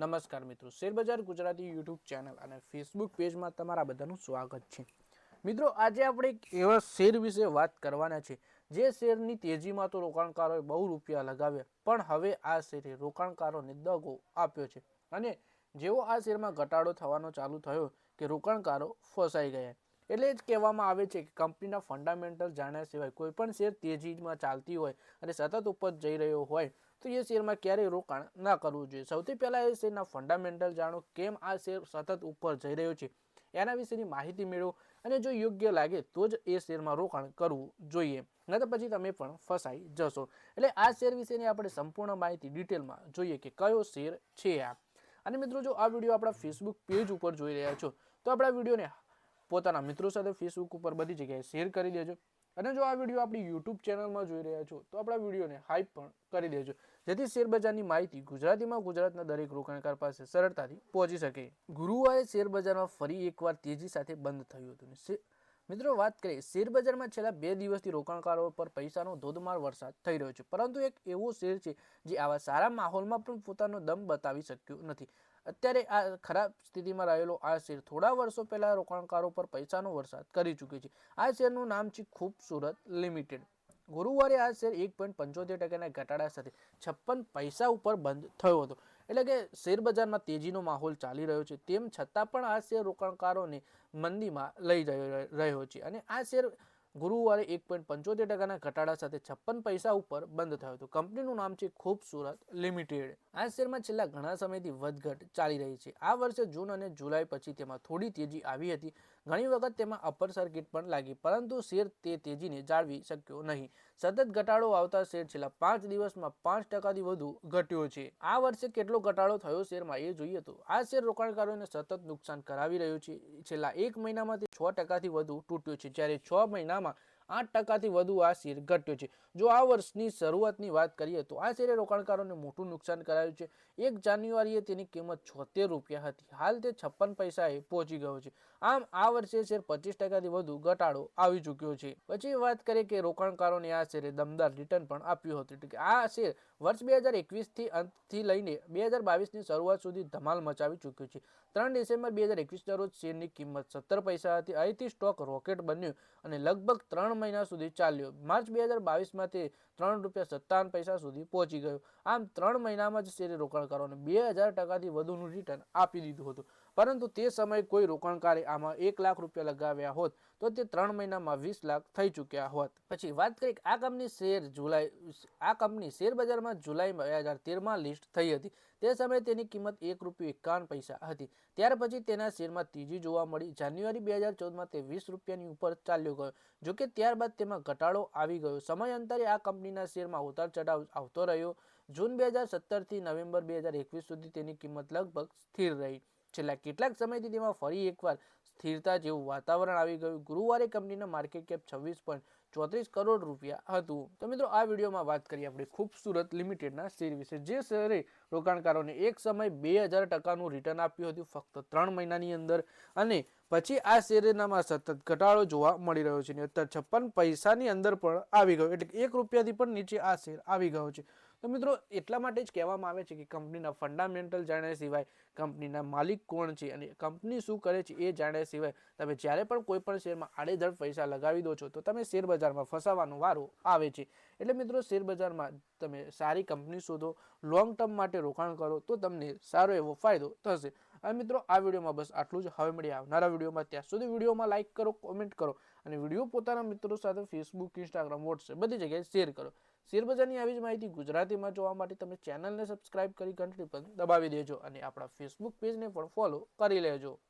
નમસ્કાર મિત્રો શેરબજાર ગુજરાતી યુટ્યુબ ચેનલ અને ફેસબુક પેજમાં તમારા બધાનું સ્વાગત છે. મિત્રો, આજે આપણે એક એવા શેર વિશે વાત કરવાના છે. જે શેરની તેજીમાં તો રોકાણકારોએ બહુ રૂપિયા લગાવ્યા, પણ હવે આ શેરે રોકાણકારોને દગો આપ્યો છે. અને જેવો આ શેરમાં ઘટાડો થવાનો ચાલુ થયો કે રોકાણકારો ફસાઈ ગયા. એટલે જ કહેવામાં આવે છે કે કંપનીના ફંડામેન્ટલ જાણ્યા સિવાય કોઈ પણ શેર તેજીમાં ચાલતી હોય અને સતત ઉપર જઈ રહ્યો હોય, તો એ શેરમાં ક્યારેય રોકાણ ના કરવું જોઈએ. સૌથી પહેલાં એ શેરના ફંડામેન્ટલ જાણો કેમ આ શેર સતત ઉપર જઈ રહ્યો છે, એના વિશેની માહિતી મેળવો અને જો યોગ્ય લાગે તો જ એ શેરમાં રોકાણ કરવું જોઈએ. ન તો પછી તમે પણ ફસાઈ જશો. એટલે આ શેર વિશેની આપણે સંપૂર્ણ માહિતી ડિટેલમાં જોઈએ કે કયો શેર છે આ. અને મિત્રો, જો આ વીડિયો આપણા ફેસબુક પેજ ઉપર જોઈ રહ્યા છો, તો આપણા વિડીયોને પોતાના મિત્રો સાથે ફેસબુક ઉપર બધી જગ્યાએ શેર કરી દેજો. અને જો આ વીડિયો આપણી યુટ્યુબ ચેનલમાં જોઈ રહ્યા છો, તો આપણા વિડીયોને હાઈપ પણ કરી દેજો. જેથી શેરબજારની માહિતી ગુજરાતીમાં ગુજરાતના દરેક રોકાણકાર પાસે સરળતાથી પહોંચી શકે. ગુરુવારે શેરબજારમાં ફરી એકવાર તેજી સાથે બંધ થયું હતું મિત્રો વાત કરીએ શેરબજારમાં છેલ્લા બે દિવસથી રોકાણકારો પર પૈસાનો ધોધમાર વરસાદ થઈ રહ્યો છે. પરંતુ એક એવો શેર છે જે આવા સારા માહોલમાં પણ પોતાનો દમ બતાવી શક્યો નથી. અત્યારે આ ખરાબ સ્થિતિમાં રહેલો આ શેર થોડા વર્ષો પહેલાં રોકાણકારો પર પૈસાનો વરસાદ કરી ચૂક્યો છે. આ શેરનું નામ છે ખૂબસૂરત લિમિટેડ. ગુરુવારે આ શેર એક પોઈન્ટ પંચોતેર ટકાના ઘટાડા સાથે છપ્પન પૈસા ઉપર બંધ થયો હતો. એટલે કે શેર બજારમાં તેજીનો માહોલ ચાલી રહ્યો છે. તેમ છતાં પણ આ શેર રોકાણકારોને મંદીમાં લઈ રહ્યો છે અને આ શેર ગુરુવારે એક પોઈન્ટ પંચોતેર ટકાના ઘટાડા સાથે છપ્પન પૈસા ઉપર બંધ થયો હતો. કંપનીનું નામ છે ખૂબસૂરત લિમિટેડ. આ શેરમાં છેલ્લા ઘણા સમયથી વધઘટ ચાલી રહી છે. આ વર્ષે જૂન અને જુલાઈ પછી તેમાં થોડી તેજી આવી હતી. ઘણી વખત તેમાં અપર સર્કિટ પણ લાગી, પરંતુ શેર તે તેજીને જાળવી શક્યો નહીં. સતત ઘટાડો આવતા શેર છેલ્લા પાંચ દિવસમાં પાંચ ટકાથી વધુ ઘટ્યો છે. આ વર્ષે કેટલો ઘટાડો થયો શેરમાં એ જોઈએ તો આ શેર રોકાણકારોને સતત નુકસાન કરાવી રહ્યું છે. છેલ્લા એક મહિનામાં તે છ ટકાથી વધુ તૂટ્યો છે. જ્યારે છ મહિનામાં આઠ ટકાથી વધુ આ શેર ઘટ્યો છે. જો આ વર્ષની શરૂઆતની વાત કરીએ તો આ શેરે રોકાણકારોને મોટું નુકસાન કરાયું છે. એક જાન્યુઆરીએ તેની કિંમત છોતેર રૂપિયા હતી. હાલ તે છપ્પન પૈસાએ પહોંચી ગયો છે. આમ આ વર્ષે શેર પચીસ ટકાથી વધુ ઘટાડો આવી ચૂક્યો છે. પછી વાત કરીએ કે રોકાણકારોને આ શેરે દમદાર રિટર્ન પણ આપ્યું હતું. કે આ શેર વર્ષ બે હજાર એકવીસથી અંતથી લઈને બે હજાર બાવીસની શરૂઆત સુધી ધમાલ મચાવી ચૂક્યો છે. ત્રણ ડિસેમ્બર બે હજાર એકવીસના રોજ શેરની કિંમત સત્તર પૈસા હતી. અહીંથી સ્ટોક રોકેટ બન્યું અને લગભગ ત્રણ મહિના સુધી ચાલ્યો. માર્ચ બે હજાર બાવીસમાં તે ત્રણ રૂપિયા સત્તાવન પૈસા સુધી પહોંચી ગયો. આમ ત્રણ મહિનામાં જ શેરે રોકાણકારોને બે હજાર ટકાથી વધુનું રિટર્ન આપી દીધું હતું. પરંતુ તે સમયે કોઈ રોકાણકારે આમાં એક લાખ રૂપિયા લગાવ્યા હોત, તો તે ત્રણ મહિનામાં વીસ લાખ થઈ ચૂક્યા હોત. પછી વાત કરીએ આ કંપની શેર જુલાઈ, આ કંપની શેર બજારમાં જુલાઈ બે હજાર તેરમાં લિસ્ટ થઈ હતી. તે સમયે તેની કિંમત એક રૂપિયા એકાવન પૈસા હતી. ત્યાર પછી તેના શેરમાં તેજી જોવા મળી. જાન્યુઆરી બે હજાર ચૌદમાં તે વીસ રૂપિયાની ઉપર ચાલ્યો ગયો. જોકે ત્યારબાદ તેમાં ઘટાડો આવી ગયો. સમયાંતરે આ કંપનીના શેરમાં ઉતાર ચઢાવ આવતો રહ્યો. જૂન બે હજાર સત્તરથી નવેમ્બર બે હજાર એકવીસ સુધી તેની કિંમત લગભગ સ્થિર રહી. છેલ્લા કેટલાક સમયથી તેમાં ફરી એકવાર સ્થિરતા જેવું વાતાવરણ આવી ગયું. ગુરુવારે કંપનીના માર્કેટ કેપ છવ્વીસ પોઈન્ટ ચોત્રીસ કરોડ રૂપિયા હતું. તો મિત્રો, આ વિડીયોમાં વાત કરીએ આપણે ખૂબસૂરત લિમિટેડના શેર વિશે. જે શેરે રોકાણકારોને એક સમય બે હજાર ટકાનું રિટર્ન આપ્યું હતું ફક્ત ત્રણ મહિનાની અંદર. અને પછી આ શેરનામાં સતત ઘટાડો જોવા મળી રહ્યો છે. અને અત્યારે છપ્પન પૈસાની અંદર પણ આવી ગયો. એટલે એક રૂપિયાથી પણ નીચે આ શેર આવી ગયો છે. તો મિત્રો, એટલા માટે જ કહેવામાં આવે છે કે કંપનીના ફંડામેન્ટલ જાણ્યા સિવાય કંપનીના માલિક કોણ છે અને કંપની શું કરે છે એ જાણ્યા સિવાય તમે જ્યારે પણ કોઈ પણ શેરમાં આડેધડ પૈસા લગાવી દો છો, તો તમે શેર બજારમાં ફસાવાનો વારો આવે છે. એટલે મિત્રો શેર બજારમાં તમે સારી કંપની શોધો લોંગ ટર્મ માટે રોકાણ કરો, તો તમને સારો એવો ફાયદો થશે. અને મિત્રો, આ વિડીયોમાં બસ આટલું જ. હવે મળી આવનારા વિડીયોમાં. ત્યાં સુધી વિડીયોમાં લાઇક કરો કોમેન્ટ કરો અને વીડિયો પોતાના મિત્રો સાથે ફેસબુક ઇન્સ્ટાગ્રામ વોટ્સએપ બધી જગ્યાએ શેર કરો. શેરબજારની આવી જ માહિતી ગુજરાતીમાં જોવા માટે તમે ચેનલને સબસ્ક્રાઇબ કરી ઘંટડી પણ દબાવી દેજો અને આપણા ફેસબુક પેજને પણ ફોલો કરી લેજો.